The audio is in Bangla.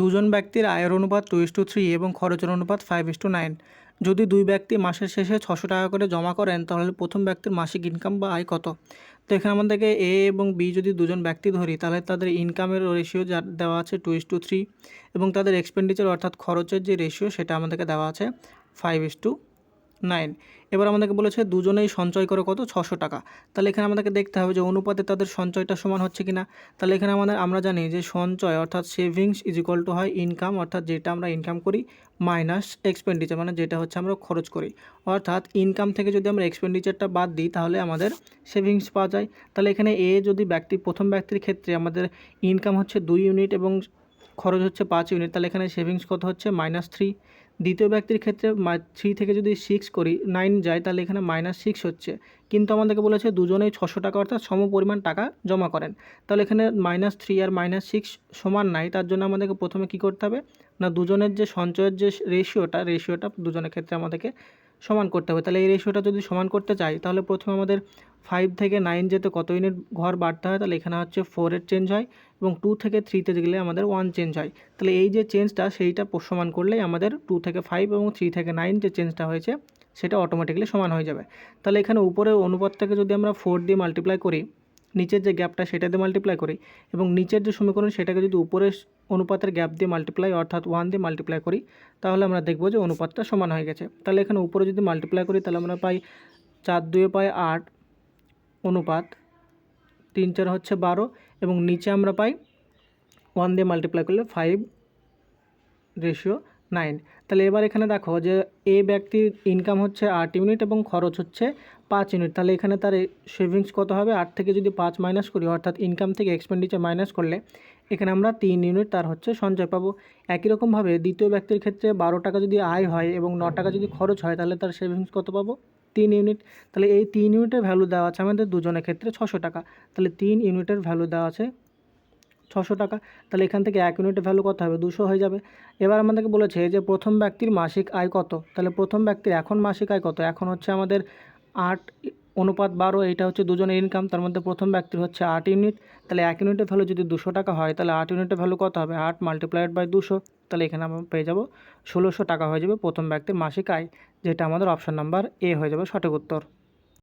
দুজন ব্যক্তির আয়ের অনুপাত টু ইস টু থ্রি এবং খরচের অনুপাত ফাইভ ইস টু নাইন যদি দুই ব্যক্তি মাসের শেষে ছশো টাকা করে জমা করেন, তাহলে প্রথম ব্যক্তির মাসিক ইনকাম বা আয় কত? তো এখানে আমাদেরকে এ এবং বি যদি দুজন ব্যক্তি ধরি, তাহলে তাদের ইনকামের রেশিও যা দেওয়া আছে টু ইস টু থ্রি এবং তাদের এক্সপেন্ডিচার অর্থাৎ খরচের যে রেশিও সেটা আমাদেরকে দেওয়া আছে ফাইভ ইস টু নাইন। এবার আমাদেরকে বলেছে দুজনেই সঞ্চয় করে কত? ছশো টাকা। তাহলে এখানে আমাদেরকে দেখতে হবে যে অনুপাতে তাদের সঞ্চয়টা সমান হচ্ছে কি না তাহলে এখানে আমাদের, আমরা জানি যে সঞ্চয় অর্থাৎ সেভিংস ইজ ইকুয়াল টু হয় ইনকাম অর্থাৎ যেটা আমরা ইনকাম করি মাইনাস এক্সপেন্ডিচার মানে যেটা হচ্ছে আমরা খরচ করি। অর্থাৎ ইনকাম থেকে যদি আমরা এক্সপেন্ডিচারটা বাদ দিই, তাহলে আমাদের সেভিংস পাওয়া যায়। তাহলে এখানে এ যদি ব্যক্তি, প্রথম ব্যক্তির ক্ষেত্রে আমাদের ইনকাম হচ্ছে দুই ইউনিট এবং খরচ হচ্ছে পাঁচ ইউনিট তাহলে এখানে সেভিংস কত হচ্ছে? মাইনাস থ্রি দ্বিতীয় ব্যক্তির ক্ষেত্রে থ্রি থেকে যদি সিক্স করি নাইন যায়, তাহলে এখানে মাইনাস সিক্স হচ্ছে। কিন্তু আমাদেরকে বলেছে দুজনেই ছশো টাকা, অর্থাৎ সম পরিমাণ টাকা জমা করেন। তাহলে এখানে মাইনাস থ্রি আর মাইনাস সিক্স সমান নাই তার জন্য আমাদেরকে প্রথমে কী করতে হবে? না দুজনের যে সঞ্চয়ের যে রেশিওটা রেশিওটা দুজনের ক্ষেত্রে আমাদেরকে সমান করতে হবে। তাহলে এই রেশিওটা যদি সমান করতে চাই, তাহলে প্রথমে আমাদের ফাইভ থেকে নাইন যেতে কত ইউনিট ঘর বাড়তে হয়, তাহলে এখানে হচ্ছে ফোরের চেঞ্জ হয় এবং টু থেকে থ্রিতে গেলে আমাদের ওয়ান চেঞ্জ হয়। তাহলে এই যে চেঞ্জটা সেইটা সমান করলেই আমাদের টু থেকে ফাইভ এবং থ্রি থেকে নাইন যে চেঞ্জটা হয়েছে, সেটা অটোমেটিক্যালি সমান হয়ে যাবে। তাহলে এখানে উপরে অনুপাতটাকে যদি আমরা ফোর দিয়ে মাল্টিপ্লাই করি নিচের যে গ্যাপটা সেটা দিয়ে মাল্টিপ্লাই করি এবং নিচের যে সমীকরণ সেটাকে যদি উপরের অনুপাতের গ্যাপ দিয়ে মাল্টিপ্লাই অর্থাৎ ওয়ান দিয়ে মাল্টিপ্লাই করি, তাহলে আমরা দেখব যে অনুপাতটা সমান হয়ে গেছে। তাহলে এখানে উপরে যদি মাল্টিপ্লাই করি, তাহলে আমরা পাই চার দুয়ে পাই আট অনুপাত তিন চার হচ্ছে বারো এবং নিচে আমরা পাই ওয়ান দিয়ে মাল্টিপ্লাই করলে ফাইভ রেশিও নাইন। তাহলে এবার এখানে দেখো যে এ ব্যক্তির ইনকাম হচ্ছে আট ইউনিট এবং খরচ হচ্ছে পাঁচ ইউনিট তাহলে এখানে তার সেভিংস কত হবে? আট থেকে যদি পাঁচ মাইনাস করি, অর্থাৎ ইনকাম থেকে এক্সপেন্ডিচার মাইনাস করলে এখানে আমরা তিন ইউনিট তার হচ্ছে সঞ্চয় পাবো। একই রকমভাবে দ্বিতীয় ব্যক্তির ক্ষেত্রে বারো টাকা যদি আয় হয় এবং ন টাকা যদি খরচ হয়, তাহলে তার সেভিংস কত পাবো? তিন ইউনিট তাহলে এই তিন ইউনিটের ভ্যালু দেওয়া আছে আমাদের দুজনের ক্ষেত্রে ছশো টাকা। তাহলে তিন ইউনিটের ভ্যালু দেওয়া আছে ছশো টাকা, তাহলে এখান থেকে এক ইউনিটের ভ্যালু কত হবে? দুশো হয়ে যাবে। এবার আমাদেরকে বলেছে যে প্রথম ব্যক্তির মাসিক আয় কত? তাহলে প্রথম ব্যক্তির এখন মাসিক আয় কত? এখন হচ্ছে আমাদের আট অনুপাত বারো, এইটা হচ্ছে দুজনের ইনকাম তার মধ্যে প্রথম ব্যক্তির হচ্ছে আট ইউনিট তাহলে এক ইউনিটের ভ্যালু যদি দুশো টাকা হয়, তাহলে আট ইউনিটের ভ্যালু কত হবে? আট মাল্টিপ্লাইড বাই দুশো, তাহলে এখানে আমরা পেয়ে যাব ষোলোশো টাকা হয়ে যাবে প্রথম ব্যক্তির মাসিক আয়, যেটা আমাদের অপশান নাম্বার এ হয়ে যাবে সঠিক উত্তর।